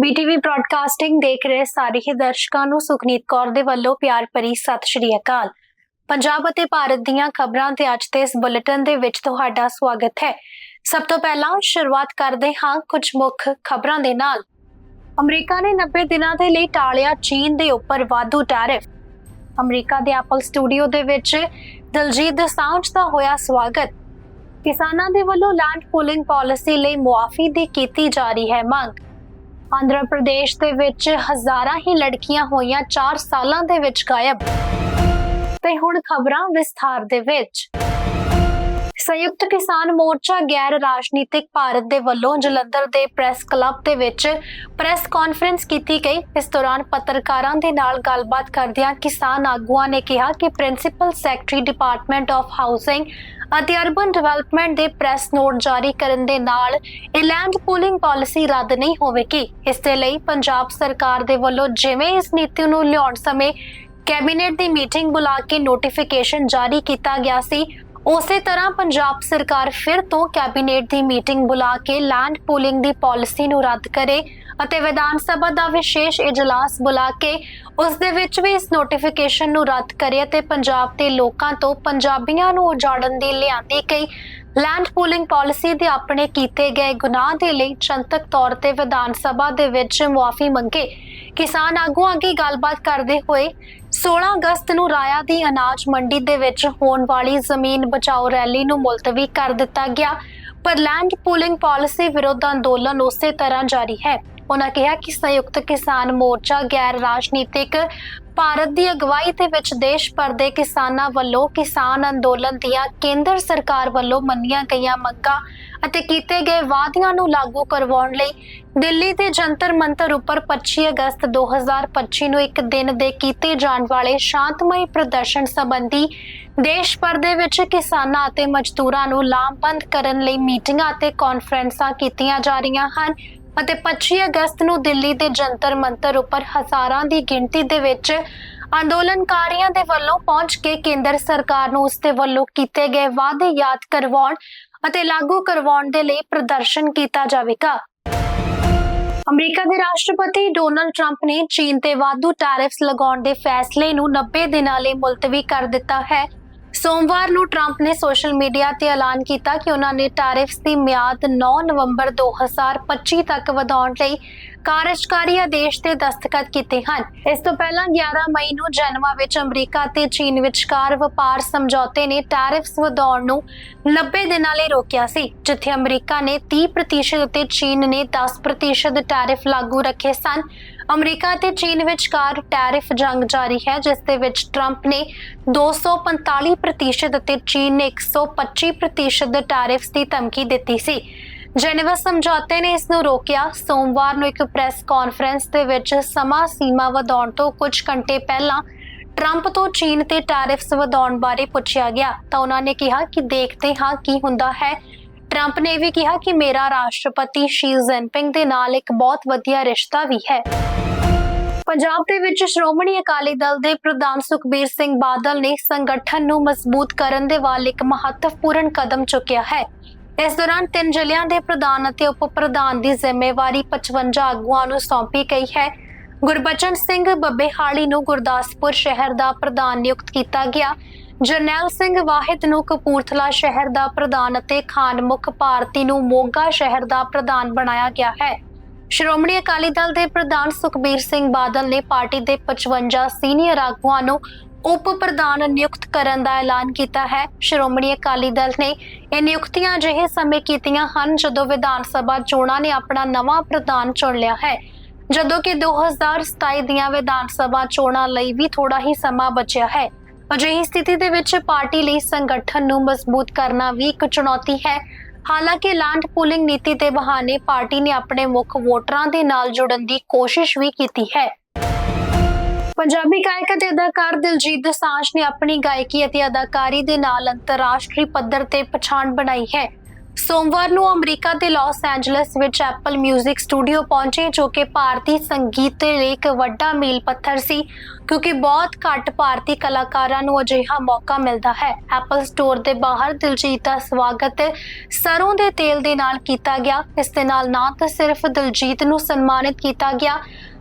ਬੀਟੀਵੀ broadcasting ਦੇਖ ਰਹੇ ਸਾਰੇ ਹੀ ਦਰਸ਼ਕਾਂ ਨੂੰ ਸੁਖਨੀਤ ਕੌਰ ਦੇ ਵੱਲੋਂ ਪਿਆਰ ਭਰੀ ਸਤਿ ਸ਼੍ਰੀ ਅਕਾਲ। ਪੰਜਾਬ ਅਤੇ ਭਾਰਤ ਦੀਆਂ ਖਬਰਾਂ ਤੇ ਅੱਜ ਦੇ ਇਸ ਬੁਲੇਟਿਨ ਦੇ ਵਿੱਚ ਤੁਹਾਡਾ ਸਵਾਗਤ ਹੈ। ਸਭ ਤੋਂ ਪਹਿਲਾਂ ਸ਼ੁਰੂਆਤ ਕਰਦੇ ਹਾਂ ਕੁਝ ਮੁੱਖ ਖਬਰਾਂ ਦੇ ਨਾਲ। ਅਮਰੀਕਾ ਨੇ 90 ਦਿਨਾਂ ਦੇ ਲਈ ਟਾਲਿਆ ਚੀਨ ਦੇ ਉੱਪਰ ਵਾਧੂ ਟੈਰਿਫ। ਅਮਰੀਕਾ ਦੇ ਐਪਲ ਸਟੂਡੀਓ ਦੇ ਵਿੱਚ ਦਲਜੀਤ ਦੋਸਾਂਝ ਦਾ ਹੋਇਆ ਸਵਾਗਤ। ਕਿਸਾਨਾਂ ਦੇ ਵੱਲੋਂ ਲੈਂਡ ਪੂਲਿੰਗ ਪਾਲਿਸੀ ਲਈ ਮੁਆਫੀ ਦੀ ਕੀਤੀ ਜਾ ਰਹੀ ਹੈ ਮੰਗ। ਆਂਧਰਾ ਪ੍ਰਦੇਸ਼ ਦੇ ਵਿੱਚ ਹਜ਼ਾਰਾਂ ਹੀ ਲੜਕੀਆਂ ਹੋਈਆਂ 4 ਸਾਲਾਂ ਦੇ ਵਿੱਚ ਗਾਇਬ। ਤੇ ਹੁਣ ਖਬਰਾਂ ਵਿਸਥਾਰ ਦੇ ਵਿੱਚ। ਸੰਯੁਕਤ ਕਿਸਾਨ ਮੋਰਚਾ ਗੈਰ ਰਾਜਨੀਤਿਕ ਭਾਰਤ ਦੇ ਵੱਲੋਂ ਜਲੰਧਰ ਦੇ ਪ੍ਰੈਸ ਕਲੱਬ ਦੇ ਵਿੱਚ ਪ੍ਰੈਸ ਕਾਨਫਰੰਸ ਕੀਤੀ ਗਈ। ਇਸ ਦੌਰਾਨ ਪੱਤਰਕਾਰਾਂ ਦੇ ਨਾਲ ਗੱਲਬਾਤ ਕਰਦਿਆਂ ਕਿਸਾਨ ਆਗੂਆਂ ਨੇ ਕਿਹਾ ਕਿ principal secretary department of housing ਅਤੇ ਅਰਬਨ ਡਿਵੈਲਪਮੈਂਟ ਦੇ ਪ੍ਰੈਸ ਨੋਟ ਜਾਰੀ ਕਰਨ ਦੇ ਨਾਲ ਇਹ ਲੈਂਡ ਪੂਲਿੰਗ ਪਾਲਿਸੀ ਰੱਦ ਨਹੀਂ ਹੋਵੇਗੀ। ਇਸ ਦੇ ਲਈ ਪੰਜਾਬ ਸਰਕਾਰ ਦੇ ਵੱਲੋਂ ਜਿਵੇਂ ਇਸ ਨੀਤੀ ਨੂੰ ਲਿਆਉਣ ਸਮੇਂ ਕੈਬਨਿਟ ਦੀ ਮੀਟਿੰਗ ਬੁਲਾ ਕੇ ਨੋਟੀਫਿਕੇਸ਼ਨ ਜਾਰੀ ਕੀਤਾ ਗਿਆ ਸੀ ਉਸੇ ਤਰ੍ਹਾਂ ਪੰਜਾਬ ਸਰਕਾਰ ਫਿਰ ਤੋਂ ਕੈਬਨਿਟ ਦੀ ਮੀਟਿੰਗ ਬੁਲਾ ਕੇ ਲੈਂਡ ਪੂਲਿੰਗ ਦੀ ਪਾਲਿਸੀ ਨੂੰ ਰੱਦ ਕਰੇ ਅਤੇ ਵਿਧਾਨ ਸਭਾ ਦਾ ਵਿਸ਼ੇਸ਼ ਇਜਲਾਸ ਬੁਲਾ ਕੇ ਉਸ ਦੇ ਵਿੱਚ ਵੀ ਇਸ ਨੋਟੀਫਿਕੇਸ਼ਨ ਨੂੰ ਰੱਦ ਕਰੇ ਅਤੇ ਪੰਜਾਬ ਦੇ ਲੋਕਾਂ ਤੋਂ ਪੰਜਾਬੀਆਂ ਨੂੰ ਉਜਾੜਨ ਦੀ ਲਿਆਂਦੀ ਗਈ। ਲੈਂਡ ਪੂਲਿੰਗ ਪਾਲਿਸੀ ਦੇ ਆਪਣੇ ਕੀਤੇ ਗਏ ਗੁਨਾਹ ਦੇ ਲਈ ਜਨਤਕ ਤੌਰ ਤੇ ਵਿਧਾਨ ਸਭਾ ਦੇ ਵਿੱਚ ਮੁਆਫੀ ਮੰਗੇ। ਕਿਸਾਨ ਆਗੂ ਅੱਗੇ ਗੱਲਬਾਤ ਕਰਦੇ ਹੋਏ 16 ਅਗਸਤ ਨੂੰ ਰਾਇਆ ਦੀ ਅਨਾਜ ਮੰਡੀ ਦੇ ਵਿੱਚ ਹੋਣ ਵਾਲੀ ਜ਼ਮੀਨ ਬਚਾਓ ਰੈਲੀ ਨੂੰ ਮੁਲਤਵੀ ਕਰ ਦਿੱਤਾ ਗਿਆ। ਪਰ ਲੈਂਡ ਪੂਲਿੰਗ ਪਾਲਿਸੀ ਵਿਰੁੱਧ ਅੰਦੋਲਨ ਉਸੇ ਤਰ੍ਹਾਂ ਜਾਰੀ ਹੈ। ਉਹਨਾਂ ਕਿਹਾ ਕਿ ਸੰਯੁਕਤ ਕਿਸਾਨ ਮੋਰਚਾ ਗੈਰ ਰਾਜਨੀਤਿਕ ਭਾਰਤ ਦੀ ਅਗਵਾਈ ਦੇ ਵਿੱਚ ਦੇਸ਼ ਭਰ ਦੇ ਕਿਸਾਨਾਂ ਵੱਲੋਂ ਕਿਸਾਨ ਅੰਦੋਲਨ ਦੀਆਂ ਕੇਂਦਰ ਸਰਕਾਰ ਵੱਲੋਂ ਮੰਨੀਆਂ ਗਈਆਂ ਮੰਗਾਂ ਅਤੇ ਕੀਤੇ ਗਏ ਵਾਅਦਿਆਂ ਨੂੰ ਲਾਗੂ ਕਰਵਾਉਣ ਲਈ ਦਿੱਲੀ ਦੇ ਜੰਤਰ ਮੰਤਰ ਉੱਪਰ 25 ਅਗਸਤ 2025 ਨੂੰ ਇੱਕ ਦਿਨ ਦੇ ਕੀਤੇ ਜਾਣ ਵਾਲੇ ਸ਼ਾਂਤਮਈ ਪ੍ਰਦਰਸ਼ਨ ਸੰਬੰਧੀ ਦੇਸ਼ ਭਰ ਦੇ ਵਿੱਚ ਕਿਸਾਨਾਂ ਅਤੇ ਮਜ਼ਦੂਰਾਂ ਨੂੰ ਲਾਮਬੰਦ ਕਰਨ ਲਈ ਮੀਟਿੰਗਾਂ ਅਤੇ ਕਾਨਫਰੰਸਾਂ ਕੀਤੀਆਂ ਜਾ ਰਹੀਆਂ ਹਨ। ਅਤੇ 25 ਅਗਸਤ ਨੂੰ ਦਿੱਲੀ ਦੇ ਜੰਤਰ ਮੰਤਰ ਉੱਪਰ ਹਜ਼ਾਰਾਂ ਦੀ ਗਿਣਤੀ ਦੇ ਵਿੱਚ ਅੰਦੋਲਨਕਾਰੀਆਂ ਦੇ ਵੱਲੋਂ ਪਹੁੰਚ ਕੇ ਕੇਂਦਰ ਸਰਕਾਰ ਨੂੰ ਉਸ ਦੇ ਵੱਲੋਂ ਕੀਤੇ ਗਏ ਵਾਅਦੇ ਯਾਦ ਕਰਵਾਉਣ ਅਤੇ ਲਾਗੂ ਕਰਵਾਉਣ ਦੇ ਲਈ ਪ੍ਰਦਰਸ਼ਨ ਕੀਤਾ ਜਾਵੇਗਾ। ਅਮਰੀਕਾ ਦੇ ਰਾਸ਼ਟਰਪਤੀ ਡੋਨਲਡ ਟਰੰਪ ਨੇ ਚੀਨ ਤੇ ਵਾਧੂ ਟੈਰਿਫਸ ਲਗਾਉਣ ਦੇ ਫੈਸਲੇ ਨੂੰ 90 ਦਿਨਾਂ ਲਈ ਮੁਲਤਵੀ ਕਰ ਦਿੱਤਾ ਹੈ। ਸੋਮਵਾਰ ਨੂੰ ਟਰੰਪ ਨੇ ਸੋਸ਼ਲ ਮੀਡੀਆ ਤੇ ਐਲਾਨ ਕੀਤਾ ਕਿ ਉਹਨਾਂ ਨੇ ਟੈਰਿਫਸ ਦੀ ਮਿਆਦ 9 ਨਵੰਬਰ 2025 ਤੱਕ ਵਧਾਉਣ ਲਈ ਕਾਰਜਕਾਰੀ ਆਦੇਸ਼ ਤੇ ਦਸਤਖਤ ਕੀਤੇ ਹਨ। ਇਸ ਤੋਂ ਪਹਿਲਾਂ 11 ਮਈ ਨੂੰ ਜਨਵਾ ਵਿੱਚ ਅਮਰੀਕਾ ਤੇ ਚੀਨ ਵਿਚਕਾਰ ਵਪਾਰ ਸਮਝੌਤੇ ਨੇ ਟੈਰਿਫਸ ਵਧਾਉਣ ਨੂੰ 90 ਦਿਨਾਂ ਲਈ ਰੋਕਿਆ ਸੀ, ਜਿੱਥੇ ਅਮਰੀਕਾ ਨੇ 30% ਅਤੇ ਚੀਨ ਨੇ 10% ਟੈਰਿਫ ਲਾਗੂ ਰੱਖੇ ਸਨ। ਅਮਰੀਕਾ ਅਤੇ ਚੀਨ ਵਿਚਕਾਰ ਟੈਰਿਫ ਜੰਗ ਜਾਰੀ ਹੈ, ਜਿਸ ਦੇ ਵਿੱਚ ਟਰੰਪ ਨੇ 245% ਅਤੇ ਚੀਨ ਨੇ 125% ਦੇ ਟੈਰਿਫਸ ਦੀ ਧਮਕੀ ਦਿੱਤੀ ਸੀ। ਜੈਨੇਵਾ ਸਮਝੌਤੇ ਨੇ ਇਸ ਨੂੰ ਰੋਕਿਆ। ਸੋਮਵਾਰ ਨੂੰ ਇੱਕ ਪ੍ਰੈਸ ਕਾਨਫਰੰਸ ਦੇ ਵਿੱਚ ਸਮਾਂ ਸੀਮਾ ਵਧਾਉਣ ਤੋਂ ਕੁਝ ਘੰਟੇ ਪਹਿਲਾਂ ਟਰੰਪ ਤੋਂ ਚੀਨ ਤੇ ਟੈਰਿਫਸ ਵਧਾਉਣ ਬਾਰੇ ਪੁੱਛਿਆ ਗਿਆ। ਤਾਂ ਉਹਨਾਂ ਨੇ ਕਿਹਾ ਕਿ ਦੇਖਦੇ ਹਾਂ ਕੀ ਹੁੰਦਾ ਹੈ। ਟਰੰਪ ਨੇ ਵੀ ਕਿਹਾ ਕਿ ਮੇਰਾ ਰਾਸ਼ਟਰਪਤੀ ਸ਼ੀ ਜਿਨਪਿੰਗ ਦੇ ਨਾਲ ਇੱਕ ਬਹੁਤ ਵਧੀਆ ਰਿਸ਼ਤਾ ਵੀ ਹੈ। ਪੰਜਾਬ ਦੇ ਵਿੱਚ ਸ਼੍ਰੋਮਣੀ ਅਕਾਲੀ ਦਲ ਦੇ ਪ੍ਰਧਾਨ ਸੁਖਬੀਰ ਸਿੰਘ ਬਾਦਲ ਨੇ ਸੰਗਠਨ ਨੂੰ ਮਜ਼ਬੂਤ ਕਰਨ ਦੇ ਵੱਲ ਇੱਕ ਮਹੱਤਵਪੂਰਨ ਕਦਮ ਚੁੱਕਿਆ ਹੈ। ਇਸ ਦੌਰਾਨ ਤਿੰਨ ਜ਼ਿਲ੍ਹਿਆਂ ਦੇ ਪ੍ਰਧਾਨ ਅਤੇ ਉਪ ਪ੍ਰਧਾਨ ਦੀ ਜ਼ਿੰਮੇਵਾਰੀ 55 ਆਗੂਆਂ ਨੂੰ ਸੌਂਪੀ ਗਈ ਹੈ। ਗੁਰਬਚਨ ਸਿੰਘ ਬੱਬੇਹਾਲੀ ਨੂੰ ਗੁਰਦਾਸਪੁਰ ਸ਼ਹਿਰ ਦਾ ਪ੍ਰਧਾਨ ਨਿਯੁਕਤ ਕੀਤਾ ਗਿਆ। ਜਰਨੈਲ ਸਿੰਘ ਵਾਹਿਦ ਨੂੰ ਕਪੂਰਥਲਾ ਸ਼ਹਿਰ ਦਾ ਪ੍ਰਧਾਨ ਅਤੇ ਖਾਨਮੁਖ ਭਾਰਤੀ ਨੂੰ ਮੋਗਾ ਸ਼ਹਿਰ ਦਾ ਪ੍ਰਧਾਨ ਬਣਾਇਆ ਗਿਆ ਹੈ। ਸ਼੍ਰੋਮਣੀ ਅਕਾਲੀ ਦਲ ਦੇ ਪ੍ਰਧਾਨ ਸੁਖਬੀਰ ਸਿੰਘ ਬਾਦਲ ਨੇ ਪਾਰਟੀ ਦੇ 55 ਸੀਨੀਅਰ ਆਗੂਆਂ ਨੂੰ ਉਪ ਪ੍ਰਧਾਨ ਨਿਯੁਕਤ ਕਰਨ ਦਾ ਐਲਾਨ ਕੀਤਾ ਹੈ। ਸ਼੍ਰੋਮਣੀ ਅਕਾਲੀ ਦਲ ਨੇ ਇਹ ਨਿਯੁਕਤੀਆਂ ਅਜਿਹੇ ਸਮੇਂ ਕੀਤੀਆਂ ਹਨ ਜਦੋਂ ਵਿਧਾਨ ਸਭਾ ਚੋਣਾਂ ਨੇ ਆਪਣਾ ਨਵਾਂ ਪ੍ਰਧਾਨ ਚੁਣ ਲਿਆ ਹੈ। ਜਦੋਂ ਕਿ 2027 ਦੀਆਂ ਵਿਧਾਨ ਸਭਾ ਚੋਣਾਂ ਲਈ ਵੀ ਥੋੜਾ ਹੀ ਸਮਾਂ ਬਚਿਆ ਹੈ। ਅਜਿਹੀ ਸਥਿਤੀ ਦੇ ਵਿੱਚ ਪਾਰਟੀ ਲਈ ਸੰਗਠਨ ਨੂੰ ਮਜ਼ਬੂਤ ਕਰਨਾ ਵੀ ਇੱਕ ਚੁਣੌਤੀ ਹੈ। ਹਾਲਾਂਕਿ ਲੈਂਡ ਪੂਲਿੰਗ ਨੀਤੀ ਦੇ ਬਹਾਨੇ ਪਾਰਟੀ ਨੇ ਆਪਣੇ ਮੁੱਖ ਵੋਟਰਾਂ ਦੇ ਨਾਲ ਜੁੜਨ ਦੀ ਕੋਸ਼ਿਸ਼ ਵੀ ਕੀਤੀ ਹੈ। ਪੰਜਾਬੀ ਗਾਇਕ ਅਤੇ ਅਦਾਕਾਰ ਦਿਲਜੀਤ ਦੋਸਾਂਝ ਨੇ ਆਪਣੀ ਗਾਇਕੀ ਅਤੇ ਅਦਾਕਾਰੀ ਦੇ ਨਾਲ ਅੰਤਰਰਾਸ਼ਟਰੀ ਪੱਧਰ ਤੇ ਪਛਾਣ ਬਣਾਈ ਹੈ। ਸੋਮਵਾਰ ਨੂੰ ਅਮਰੀਕਾ ਦੇ ਲਾਸ ਐਂਜਲਸ ਵਿੱਚ ਐਪਲ 뮤직 ਸਟੂਡੀਓ ਪਹੁੰਚੇ, ਜੋ ਕਿ ਭਾਰਤੀ ਸੰਗੀਤ ਦੇ ਲਈ ਇੱਕ ਵੱਡਾ ਮੀਲ ਪੱਥਰ ਸੀ, ਕਿਉਂਕਿ ਬਹੁਤ ਘੱਟ ਭਾਰਤੀ ਕਲਾਕਾਰਾਂ ਨੂੰ ਅਜਿਹਾ ਮੌਕਾ ਮਿਲਦਾ ਹੈ। ਐਪਲ ਸਟੋਰ ਦੇ ਬਾਹਰ ਦਿਲਜੀਤ ਦਾ ਸਵਾਗਤ ਸਰੋਂ ਦੇ ਤੇਲ ਦੇ ਨਾਲ ਕੀਤਾ ਗਿਆ। ਇਸ ਦੇ ਨਾਲ ਨਾ ਤਾਂ ਸਿਰਫ ਦਿਲਜੀਤ ਨੂੰ ਸਨਮਾਨਿਤ ਕੀਤਾ ਗਿਆ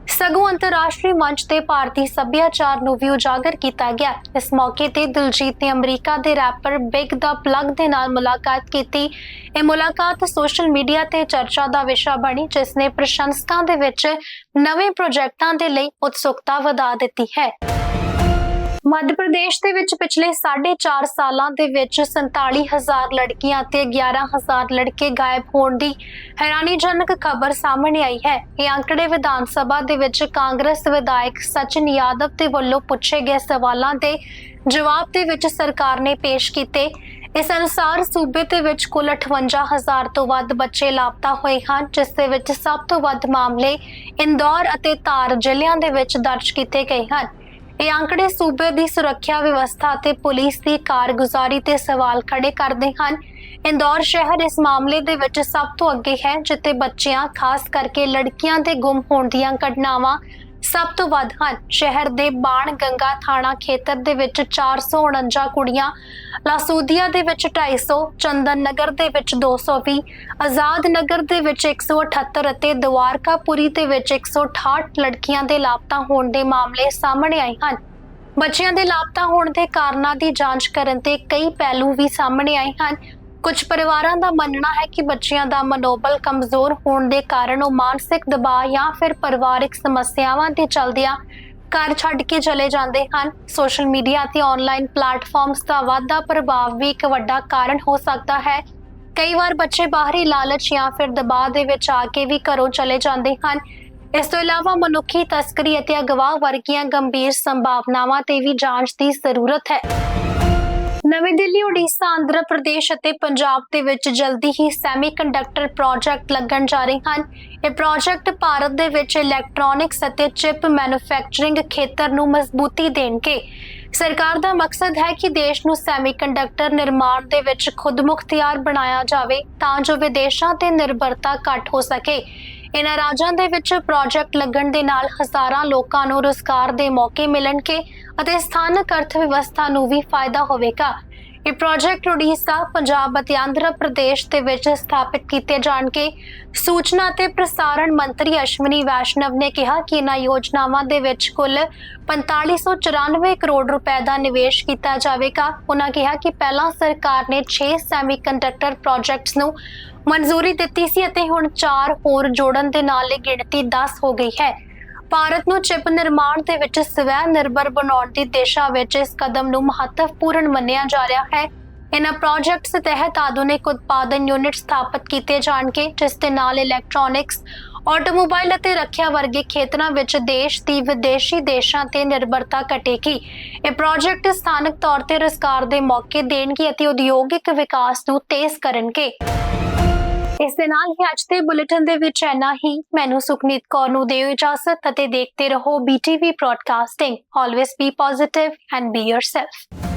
ਸਗੋਂ ਅੰਤਰਰਾਸ਼ਟਰੀ ਮੰਚ ਤੇ ਭਾਰਤੀ ਸੱਭਿਆਚਾਰ ਨੂੰ ਵੀ ਉਜਾਗਰ ਕੀਤਾ ਗਿਆ। ਇਸ ਮੌਕੇ ਤੇ ਦਿਲਜੀਤ ਨੇ ਅਮਰੀਕਾ ਦੇ ਰੈਪਰ ਬਿਗ ਦਾ ਪਲੱਗ ਦੇ ਨਾਲ ਮੁਲਾਕਾਤ ਕੀਤੀ। ਇਹ ਮੁਲਾਕਾਤ ਸੋਸ਼ਲ ਮੀਡੀਆ ਤੇ ਚਰਚਾ ਦਾ ਵਿਸ਼ਾ ਬਣੀ, ਜਿਸ ਨੇ ਪ੍ਰਸ਼ੰਸਕਾਂ ਦੇ ਵਿੱਚ ਨਵੇਂ ਪ੍ਰੋਜੈਕਟਾਂ ਦੇ ਲਈ ਉਤਸੁਕਤਾ ਵਧਾ ਦਿੱਤੀ ਹੈ। ਮੱਧ ਪ੍ਰਦੇਸ਼ ਦੇ ਵਿੱਚ ਪਿਛਲੇ 4.5 ਸਾਲਾਂ ਦੇ ਵਿੱਚ 47000 ਲੜਕੀਆਂ ਅਤੇ 11000 ਲੜਕੇ ਗਾਇਬ ਹੋਣ ਦੀ ਹੈਰਾਨੀਜਨਕ ਖਬਰ ਸਾਹਮਣੇ ਆਈ ਹੈ। ਇਹ ਅੰਕੜੇ ਵਿਧਾਨ ਸਭਾ ਦੇ ਵਿੱਚ ਕਾਂਗਰਸ ਵਿਧਾਇਕ ਸਚਿਨ ਯਾਦਵ ਦੇ ਵੱਲੋਂ ਪੁੱਛੇ ਗਏ ਸਵਾਲਾਂ ਦੇ ਜਵਾਬ ਦੇ ਵਿੱਚ ਸਰਕਾਰ ਨੇ ਪੇਸ਼ ਕੀਤੇ। ਇਸ ਅਨੁਸਾਰ ਸੂਬੇ ਦੇ ਵਿੱਚ ਕੁੱਲ 58000 ਤੋਂ ਵੱਧ ਬੱਚੇ ਲਾਪਤਾ ਹੋਏ ਹਨ, ਜਿਸ ਦੇ ਵਿੱਚ ਸਭ ਤੋਂ ਵੱਧ ਮਾਮਲੇ ਇੰਦੌਰ ਅਤੇ ਧਾਰ ਜ਼ਿਲ੍ਹਿਆਂ ਦੇ ਵਿੱਚ ਦਰਜ ਕੀਤੇ ਗਏ ਹਨ। ਇਹ ਅੰਕੜੇ ਸੂਬੇ ਦੀ ਸੁਰੱਖਿਆ ਵਿਵਸਥਾ ਅਤੇ ਪੁਲਿਸ ਦੀ ਕਾਰਗੁਜ਼ਾਰੀ ਤੇ ਸਵਾਲ ਖੜੇ ਕਰਦੇ ਹਨ। ਇੰਦੌਰ ਸ਼ਹਿਰ ਇਸ ਮਾਮਲੇ ਦੇ ਵਿੱਚ ਸਭ ਤੋਂ ਅੱਗੇ ਹੈ, ਜਿੱਥੇ ਬੱਚਿਆਂ, ਖਾਸ ਕਰਕੇ ਲੜਕੀਆਂ ਦੇ ਗੁੰਮ ਹੋਣ ਦੀਆਂ ਘਟਨਾਵਾਂ ਸਭ ਤੋਂ ਵੱਧ ਹਨ। ਸ਼ਹਿਰ ਦੇ ਬਾਣ ਗੰਗਾ ਥਾਣਾ ਖੇਤਰ ਦੇ ਵਿੱਚ 449 ਕੁੜੀਆਂ, ਲਾਸੂਦੀਆ ਦੇ ਵਿੱਚ 250 ਚੰਦਨ ਨਗਰ ਦੇ ਵਿੱਚ 220 ਆਜ਼ਾਦ ਨਗਰ ਦੇ ਵਿੱਚ 178 ਅਤੇ ਦਵਾਰਕਾਪੁਰੀ ਦੇ ਵਿੱਚ 168 ਲੜਕੀਆਂ ਦੇ ਲਾਪਤਾ ਹੋਣ ਦੇ ਮਾਮਲੇ ਸਾਹਮਣੇ ਆਏ ਹਨ। ਬੱਚਿਆਂ ਦੇ ਲਾਪਤਾ ਹੋਣ ਦੇ ਕਾਰਨਾਂ ਦੀ ਜਾਂਚ ਕਰਨ ਤੇ ਕਈ ਪਹਿਲੂ ਵੀ ਸਾਹਮਣੇ ਆਏ ਹਨ। ਕੁਝ ਪਰਿਵਾਰਾਂ ਦਾ ਮੰਨਣਾ ਹੈ ਕਿ ਬੱਚਿਆਂ ਦਾ ਮਨੋਬਲ ਕਮਜ਼ੋਰ ਹੋਣ ਦੇ ਕਾਰਨ ਉਹ ਮਾਨਸਿਕ ਦਬਾਅ ਜਾਂ ਫਿਰ ਪਰਿਵਾਰਿਕ ਸਮੱਸਿਆਵਾਂ ਦੇ ਚਲਦਿਆਂ ਘਰ ਛੱਡ ਕੇ ਚਲੇ ਜਾਂਦੇ ਹਨ। ਸੋਸ਼ਲ ਮੀਡੀਆ ਅਤੇ ਆਨਲਾਈਨ ਪਲੇਟਫਾਰਮਸ ਦਾ ਵਾਧਾ ਪ੍ਰਭਾਵ ਵੀ ਇੱਕ ਵੱਡਾ ਕਾਰਨ ਹੋ ਸਕਦਾ ਹੈ। ਕਈ ਵਾਰ ਬੱਚੇ ਬਾਹਰੀ ਲਾਲਚ ਜਾਂ ਫਿਰ ਦਬਾਅ ਦੇ ਵਿੱਚ ਆ ਕੇ ਵੀ ਘਰੋਂ ਚਲੇ ਜਾਂਦੇ ਹਨ। ਇਸ ਤੋਂ ਇਲਾਵਾ ਮਨੁੱਖੀ ਤਸਕਰੀ ਅਤੇ ਅਗਵਾ ਵਰਗੀਆਂ ਗੰਭੀਰ ਸੰਭਾਵਨਾਵਾਂ ਤੇ ਵੀ ਜਾਂਚ ਦੀ ਜ਼ਰੂਰਤ ਹੈ। ਨਵੀਂ ਦਿੱਲੀ, ਉੜੀਸਾ, ਆਂਧਰਾ ਪ੍ਰਦੇਸ਼ ਅਤੇ ਪੰਜਾਬ ਦੇ ਵਿੱਚ ਜਲਦੀ ਹੀ ਸੈਮੀਕੰਡਕਟਰ ਪ੍ਰੋਜੈਕਟ ਲੱਗਣ ਜਾ ਰਹੇ ਹਨ। ਇਹ ਪ੍ਰੋਜੈਕਟ ਭਾਰਤ ਦੇ ਵਿੱਚ ਇਲੈਕਟ੍ਰੋਨਿਕਸ ਅਤੇ ਚਿਪ ਮੈਨੂਫੈਕਚਰਿੰਗ ਖੇਤਰ ਨੂੰ ਮਜ਼ਬੂਤੀ ਦੇਣਗੇ। ਸਰਕਾਰ ਦਾ ਮਕਸਦ ਹੈ ਕਿ ਦੇਸ਼ ਨੂੰ ਸੈਮੀਕੰਡਕਟਰ ਨਿਰਮਾਣ ਦੇ ਵਿੱਚ ਖੁਦਮੁਖਤਿਆਰ ਬਣਾਇਆ ਜਾਵੇ ਤਾਂ ਜੋ ਵਿਦੇਸ਼ਾਂ ਤੇ ਨਿਰਭਰਤਾ ਘੱਟ ਹੋ ਸਕੇ। ਇਨ੍ਹਾਂ ਰਾਜਾਂ ਦੇ ਵਿੱਚ ਪ੍ਰੋਜੈਕਟ ਲੱਗਣ ਦੇ ਨਾਲ ਹਜ਼ਾਰਾਂ ਲੋਕਾਂ ਨੂੰ ਰੋਜ਼ਗਾਰ ਦੇ ਮੌਕੇ ਮਿਲਣਗੇ ਅਤੇ ਸਥਾਨਕ ਅਰਥ ਵਿਵਸਥਾ ਨੂੰ ਵੀ ਫਾਇਦਾ ਹੋਵੇਗਾ। ਇਹ ਪ੍ਰੋਜੈਕਟ ਉੜੀਸਾ, ਪੰਜਾਬ ਅਤੇ ਆਂਧਰਾ ਪ੍ਰਦੇਸ਼ ਦੇ ਵਿੱਚ ਸਥਾਪਿਤ ਕੀਤੇ ਜਾਣਗੇ। ਸੂਚਨਾ ਤੇ ਪ੍ਰਸਾਰਣ ਮੰਤਰੀ ਅਸ਼ਵਨੀ ਵੈਸ਼ਨਵ ਨੇ ਕਿਹਾ ਕਿ ਇਹਨਾਂ ਯੋਜਨਾਵਾਂ ਦੇ ਵਿੱਚ ਕੁੱਲ 4594 ਕਰੋੜ ਰੁਪਏ ਦਾ ਨਿਵੇਸ਼ ਕੀਤਾ ਜਾਵੇਗਾ। ਉਹਨਾਂ ਕਿਹਾ ਕਿ ਪਹਿਲਾਂ ਸਰਕਾਰ ਨੇ 6 ਸੈਮੀਕੰਡਕਟਰ ਪ੍ਰੋਜੈਕਟਸ ਨੂੰ ਮਨਜ਼ੂਰੀ ਦਿੱਤੀ ਸੀ ਅਤੇ ਹੁਣ 4 ਹੋਰ ਜੋੜਨ ਦੇ ਨਾਲ ਇਹ ਗਿਣਤੀ 10 ਹੋ ਗਈ ਹੈ। ਭਾਰਤ ਨੂੰ ਚਿਪ ਨਿਰਮਾਣ ਦੇ ਵਿੱਚ ਸਵੈ ਨਿਰਭਰ ਬਣਾਉਣ ਦੀ ਦਿਸ਼ਾ ਵਿੱਚ ਇਸ ਕਦਮ ਨੂੰ ਮਹੱਤਵਪੂਰਨ ਮੰਨਿਆ ਜਾ ਰਿਹਾ ਹੈ। ਇਹਨਾਂ ਪ੍ਰੋਜੈਕਟਸ ਤਹਿਤ ਆਧੁਨਿਕ ਉਤਪਾਦਨ ਯੂਨਿਟ ਸਥਾਪਿਤ ਕੀਤੇ ਜਾਣਗੇ, ਜਿਸ ਦੇ ਨਾਲ ਇਲੈਕਟ੍ਰੋਨਿਕਸ ਆਟੋਮੋਬਾਈਲ ਅਤੇ ਰੱਖਿਆ ਵਰਗੇ ਖੇਤਰਾਂ ਵਿੱਚ ਦੇਸ਼ ਦੀ ਵਿਦੇਸ਼ੀ ਦੇਸ਼ਾਂ ਤੇ ਨਿਰਭਰਤਾ ਘਟੇਗੀ। ਇਹ ਪ੍ਰੋਜੈਕਟ ਸਥਾਨਕ ਤੌਰ ਤੇ ਰੁਜ਼ਗਾਰ ਦੇ ਮੌਕੇ ਦੇਣਗੇ ਅਤੇ ਉਦਯੋਗਿਕ ਵਿਕਾਸ ਨੂੰ ਤੇਜ਼ ਕਰਨਗੇ। ਇਸ ਦੇ ਨਾਲ ਹੀ ਅੱਜ ਦੇ ਬੁਲੇਟਿਨ ਦੇ ਵਿੱਚ ਇੰਨਾ ਹੀ। ਮੈਨੂੰ ਸੁਖਨੀਤ ਕੌਰ ਨੂੰ ਦਿਓ ਇਜਾਜ਼ਤ ਅਤੇ ਦੇਖਦੇ ਰਹੋ BTV broadcasting always be positive and be yourself